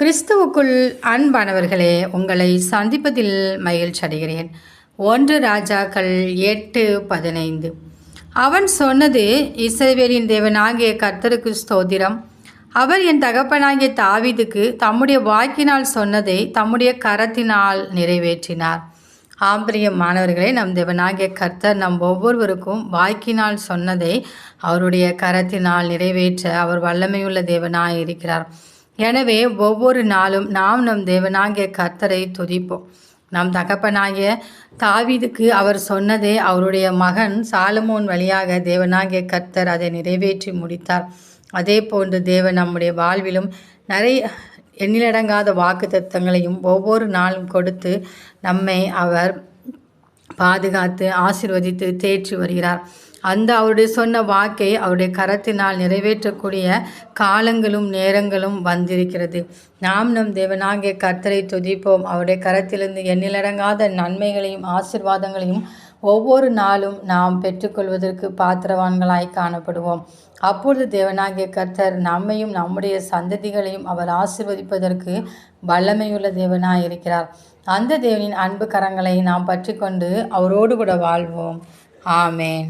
கிறிஸ்துவுக்குள் அன்பானவர்களே உங்களை சந்திப்பதில் மகிழ்ச்சி அடைகிறேன். ஒன்று ராஜாக்கள் எட்டு பதினைந்து. அவன் சொன்னது இஸ்ரவேலின் தேவனாகிய கர்த்தருக்கு ஸ்தோதிரம் அவர் என் தகப்பனாகிய தாவீதுக்கு தம்முடைய வாக்கினால் சொன்னதை தம்முடைய கரத்தினால் நிறைவேற்றினார். ஆம்பிரியம் மாணவர்களே நம் தேவனாகிய கர்த்தர் நம் ஒவ்வொருவருக்கும் வாக்கினால் சொன்னதை அவருடைய கரத்தினால் நிறைவேற்ற அவர் வல்லமையுள்ள தேவனாக இருக்கிறார் எனவே ஒவ்வொரு நாளும் நாம் நம் தேவனாகிய கர்த்தரை துதிப்போம். நம் தகப்பனாகிய தாவிதுக்கு அவர் சொன்னதே அவருடைய மகன் சாலமோன் வழியாக தேவனாகிய கர்த்தர் அதை நிறைவேற்றி முடித்தார். அதே போன்று தேவன் நம்முடைய வாழ்விலும் நிறைய எண்ணிலடங்காத வாக்கு தத்தங்களையும் ஒவ்வொரு நாளும் கொடுத்து நம்மை அவர் பாதுகாத்து ஆசிர்வதித்து தேற்றி வருகிறார். அந்த அவருடைய சொன்ன வாக்கை அவருடைய கரத்தினால் நிறைவேற்றக்கூடிய காலங்களும் நேரங்களும் வந்திருக்கிறது. நாம் நம் தேவனாகிய கர்த்தரை துதிப்போம். அவருடைய கரத்திலிருந்து எண்ணிலடங்காத நன்மைகளையும் ஆசிர்வாதங்களையும் ஒவ்வொரு நாளும் நாம் பெற்றுக்கொள்வதற்கு பாத்திரவான்களாய் காணப்படுவோம். அப்பொழுது தேவனாகிய கர்த்தர் நம்மையும் நம்முடைய சந்ததிகளையும் அவர் ஆசிர்வதிப்பதற்கு வல்லமையுள்ள தேவனாய் இருக்கிறார் அந்த தேவனின் அன்பு கரங்களை நாம் பற்றி கொண்டு அவரோடு கூட வாழ்வோம். ஆமேன்.